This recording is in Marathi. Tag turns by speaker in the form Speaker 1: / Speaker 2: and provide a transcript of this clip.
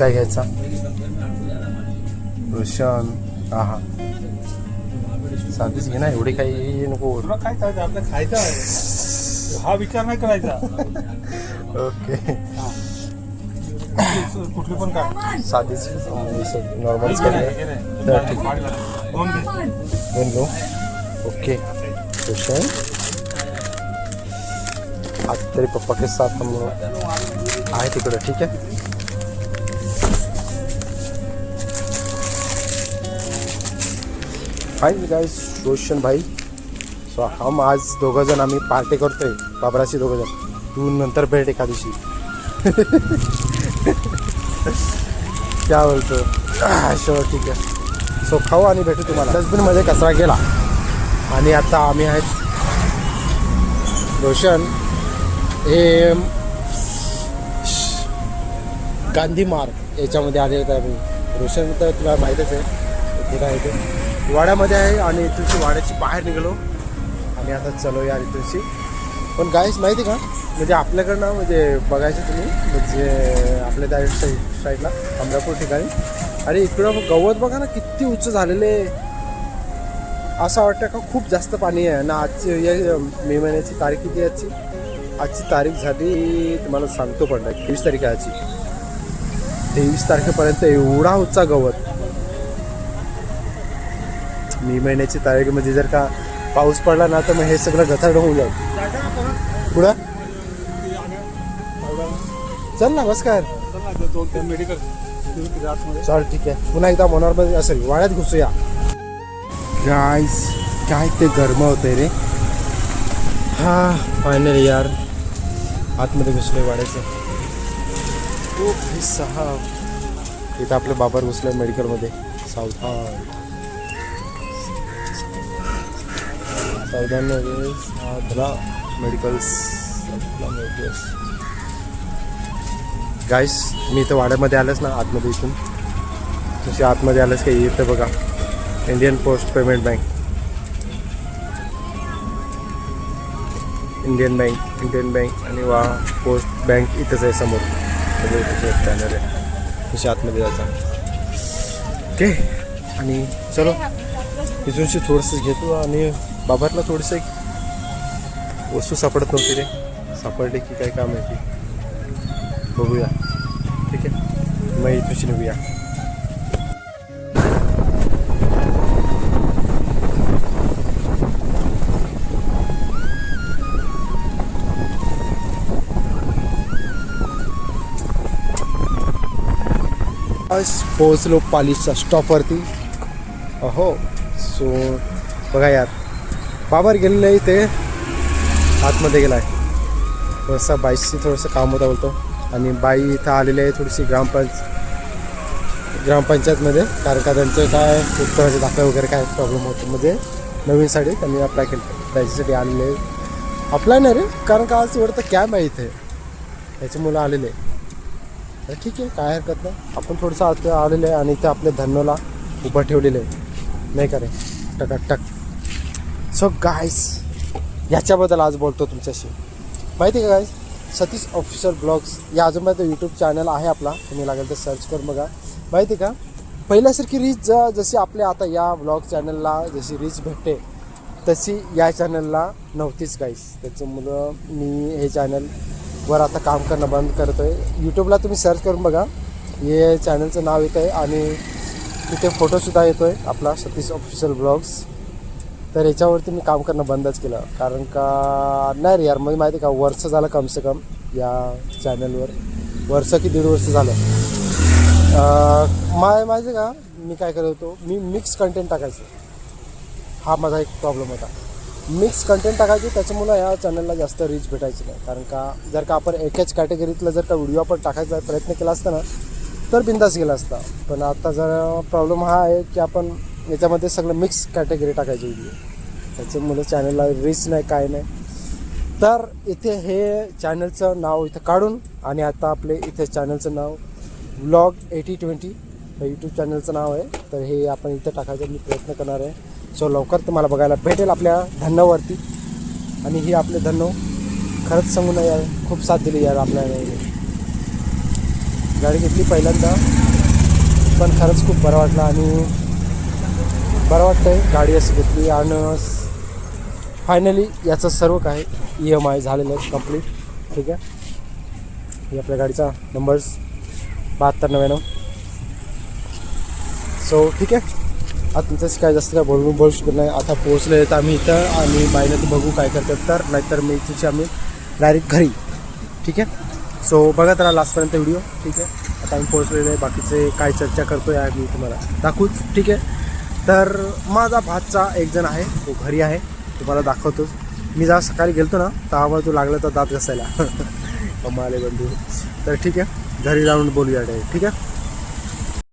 Speaker 1: काय घ्यायचा? रोशन हा साधीच घे ना एवढी काही नको
Speaker 2: तुला काय खायचं आपलं खायचं आहे. हा विचार नाही करायचा.
Speaker 1: ओके.
Speaker 2: कुठली पण काय
Speaker 1: साधीच. नॉर्मलच. तर ठीक.
Speaker 2: लागली. दोन
Speaker 1: घेऊ. ओके. रोशन आज तेरे पप्पा के साथ हम लोग आहे तिकडं ठीक आहे? हाय गाईज रोशन भाई. सो हम आज दोघं जण आम्ही पार्टी करतो आहे बाबराशी दोघं जण तू नंतर भेट एका दिवशी क्या बोलतो? Ah, शो ठीक आहे. सो खाऊ आणि भेटू तुम्हाला. डस्टबिनमध्ये कचरा गेला. आणि आता आम्ही आहेत रोशन हे गांधी मार्ग. याच्यामध्ये आले तर आम्ही. रोशन तर तुला माहीतच आहे. कुठं आहे ते? वाड्यामध्ये आहे आणि इथूनशी वाड्याची बाहेर निघालो. आणि आता चलो यार इथूनची. पण गायच माहिती का? म्हणजे आपल्याकडनं म्हणजे बघायचं तुम्ही म्हणजे आपल्या त्या साईड साईडला अमरापूर ठिकाणी. आणि इकडं गवत बघा ना किती उंच झालेले असं वाटतं का खूप जास्त पाणी आहे. ना आजची या मे महिन्याची तारीख किती आहे आजची? आजची तारीख झाली तुम्हाला सांगतो पण तेवीस तारीख आहे आजची. तेवीस तारखेपर्यंत एवढा उंचा गवत. मे महिन्याची तारीख म्हणजे जर का पाऊस पडला ना तर मग हे सगळं गथाड होऊन जाईल. पुढं? चल ना बस काय
Speaker 2: चल
Speaker 1: ठीक आहे. पुन्हा एकदा मनोरमध्ये असेल वाड्यात घुसूया. गाईस काय ते गरम होते रे. हा फायनल यार. आतमध्ये घुसलोय वाड्याचं. खूप सहा इथं आपले बाबर घुसले मेडिकलमध्ये साऊथ हा सावधानमध्ये साधला मेडिकल्स मेडिकल्स गाईस मी इथं वाड्यामध्ये आलंच ना आतमध्ये इथून. तसे आतमध्ये आलंच काही इथं बघा. Indian post payment bank Indian bank Indian bank आणि वा पोस्ट बँक इथंच आहे समोर. आहे. तसे आतमध्ये जायचं ओके आणि चलो इथूनशी थोडंसं घेतो आणि बाबरला थोडंसं एक वस्तू सापडत नव्हती रे. सापडली की काय काम आहे ती? बघूया. ठीक आहे. मग इथूनशी निघूया पोहोचलो पालीच्या स्टॉपवरती अहो सो बघा यार. बाबर गेलेलं आहे ते आतमध्ये गेला आहे थोडंसं बाईशी थोडंसं काम होतं बोलतो. आणि बाई इथं आलेली आहे थोडीशी ग्रामपंच ग्रामपंचायतमध्ये. कारण का त्यांचे काय उत्तराचे दाखले वगैरे काय प्रॉब्लेम होतो म्हणजे नवीनसाठी त्यांनी अप्लाय केलं. त्याच्यासाठी आलेले आहे अप्लाय नाही रे. कारण का आज एवढं तर कॅम्प आहे इथे. त्याचे मुलं आलेले आहे तर ठीक आहे काय हरकत नाही. आपण थोडंसं आत आलेलं आहे आणि इथे आपल्या धन्नोला उभं ठेवलेलं आहे. नाही का रे? टकाटक. सो गायस ह्याच्याबद्दल आज बोलतो तुमच्याशी. माहिती आहे का गायस सतीश ऑफिशियल ब्लॉग्स या अजूनपर्यंत यूट्यूब चॅनल आहे आपला. तुम्ही लागेल तर सर्च करून बघा. माहिती आहे का? पहिल्यासारखी रीच ज- जशी आपल्या आता या ब्लॉग चॅनलला जशी रीच भेटते तशी या चॅनलला नव्हतीच गाईस त्याच्यामुळं मी हे चॅनलवर आता काम करणं बंद करतो आहे यूट्यूबला तुम्ही सर्च करून बघा. हे चॅनलचं नाव येतं आहे आणि तिथे फोटोसुद्धा येतो आहे आपला सतीश ऑफिशियल ब्लॉग्स तर याच्यावरती मी काम करणं बंदच केलं. कारण का नाही रे यार म्हणजे माहिती आहे का वर्ष झालं कम से कम या चॅनलवर वर्ष की दीड वर्ष झालं. माय माहिती आहे का मी काय करत होतो मी मिक्स कंटेंट टाकायचं. हा माझा एक प्रॉब्लेम होता. मिक्स कंटेंट टाकायचे त्याच्यामुळं या चॅनलला जास्त रीच भेटायची नाही. कारण का जर का आपण एकाच कॅटेगरीतला जर का व्हिडिओ आपण टाकायचा प्रयत्न केला असता ना तर बिंदास गेला असता. पण आता जर प्रॉब्लेम हा आहे की आपण याच्यामध्ये सगळं मिक्स कॅटेगरी टाकायची व्हिडिओ त्याच्यामुळे चॅनलला रीच नाही काय नाही. तर इथे हे चॅनलचं नाव इथं काढून आणि आता आपले इथे चॅनलचं नाव व्लॉग एटी ट्वेंटी हे यूट्यूब चॅनलचं नाव आहे. तर हे आपण इथं टाकायचा मी प्रयत्न करणार आहे. सो लवकर तुम्हाला बघायला भेटेल आपल्या धन्नवरती आणि ही आपले धन्नो खरंच सांगू नये यार खूप साथ दिली यार आपल्याला गाडी घेतली पहिल्यांदा पण खरंच खूप बरं वाटलं आणि बरं वाटतंय. गाडी अशी घेतली आणि फायनली याचं सर्व काही ई एम आय झालेलं आहे कंप्लीट ठीक आहे? आपल्या गाडीचा नंबर्स बहात्तर नव्याण्णव. सो ठीक आहे. आता तुमच्याशी काय जास्त काय बोलू बोलू शकत नाही. आता पोहोचले तर आम्ही इथं आणि बाईनं तर बघू काय करतात तर. नाहीतर मी तिची आम्ही डायरेक्ट घरी. ठीक आहे? सो बघा त्याला लास्टपर्यंत व्हिडिओ ठीक आहे? आता आम्ही पोहोचलेले आहे. बाकीचे काय चर्चा करतो आहे मी तुम्हाला दाखवूच. ठीक आहे? तर माझा भातचा एक जण आहे तो घरी आहे तुम्हाला दाखवतोच. मी जेव्हा सकाळी गेलतो ना तेव्हा तो लागला तर दात घसायला. कमाले बंधू. तर ठीक आहे घरी जाऊन बोलूया डायरेक्ट ठीक आहे?